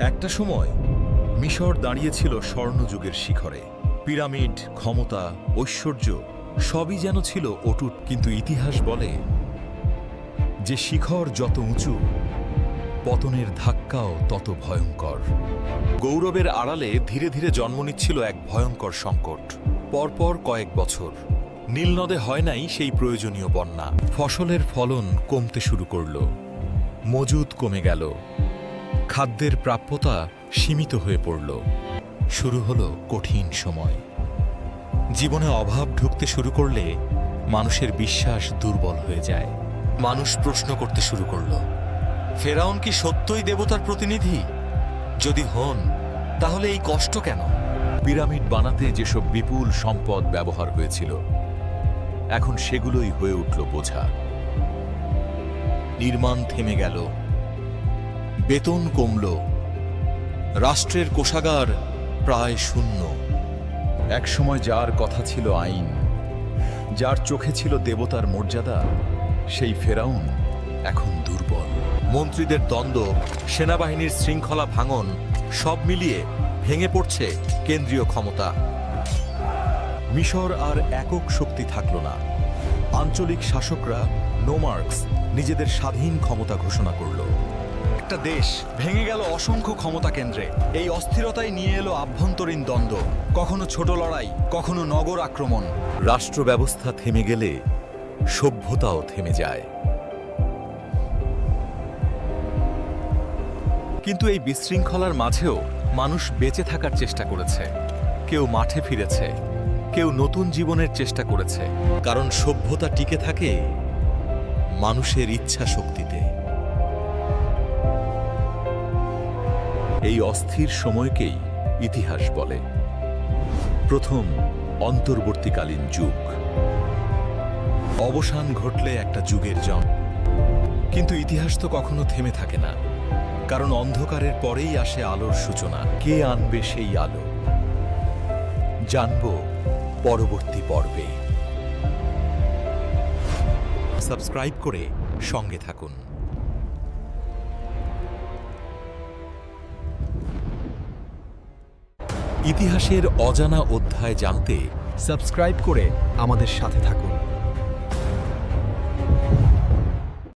একটা সময় মিশর দাঁড়িয়েছিল স্বর্ণযুগের শিখরে। পিরামিড, ক্ষমতা, ঐশ্বর্য সবই যেন ছিল অটুট, কিন্তু ইতিহাস বলে যে শিখর যত উঁচু, পতনের ধাক্কাও তত ভয়ঙ্কর। গৌরবের আড়ালে ধীরে ধীরে জন্ম নিচ্ছিল এক ভয়ঙ্কর সংকট। পরপর কয়েক বছর। নীলনদে হয় নাই সেই প্রয়োজনীয় বন্যা। ফসলের ফলন কমতে শুরু করল। মজুদ কমে গেল। খাদ্যের প্রাপ্যতা সীমিত হয়ে পড়ল। শুরু হলো কঠিন সময়। জীবনে অভাব ঢুকতে শুরু করলে মানুষের বিশ্বাস দুর্বল হয়ে যায়। মানুষ প্রশ্ন করতে শুরু করল, ফেরাউন কি সত্যই দেবতার প্রতিনিধি? যদি হন, তাহলে এই কষ্ট কেন? পিরামিড বানাতে যেসব বিপুল সম্পদ ব্যবহার হয়েছিল, এখন সেগুলোই হয়ে উঠল বোঝা। নির্মাণ থেমে গেল বেতন কমল। রাষ্ট্রের কোষাগার প্রায় শূন্য। একসময় যার কথা ছিল আইন, যার চোখে ছিল দেবতার মর্যাদা, সেই ফেরাউন এখন দুর্বল। মন্ত্রীদের দ্বন্দ্ব, সেনাবাহিনীর শৃঙ্খলা ভাঙন, সব মিলিয়ে ভেঙে পড়ছে কেন্দ্রীয় ক্ষমতা। মিশর আর একক শক্তি থাকল না। আঞ্চলিক শাসকরা নোমার্কস নিজেদের স্বাধীন ক্ষমতা ঘোষণা করল। একটা দেশ ভেঙে গেল অসংখ্য ক্ষমতা কেন্দ্রে। এই অস্থিরতায় নিয়ে এলো আভ্যন্তরীণ দ্বন্দ্ব। কখনো ছোট লড়াই, কখনো নগর আক্রমণ। রাষ্ট্র ব্যবস্থা থেমে গেলে সভ্যতাও থেমে যায়। কিন্তু এই বিশৃঙ্খলার মাঝেও মানুষ বেঁচে থাকার চেষ্টা করেছে। কেউ মাঠে ফিরেছে, কেউ নতুন জীবনের চেষ্টা করেছে। কারণ সভ্যতা টিকে থাকে মানুষের ইচ্ছা শক্তিতে এই অস্থির সময়কেই ইতিহাস বলে। প্রথম অন্তর্বর্তীকালীন যুগ। অবসান ঘটলে একটা যুগের জন্ম। কিন্তু ইতিহাস তো কখনো থেমে থাকে না। কারণ অন্ধকারের পরেই আসে আলোর সূচনা। কে আনবে সেই আলো? জানব পরবর্তী পর্বে। সাবস্ক্রাইব করে সঙ্গে থাকুন। ইতিহাসের অজানা অধ্যায় জানতে সাবস্ক্রাইব করে আমাদের সাথে থাকুন।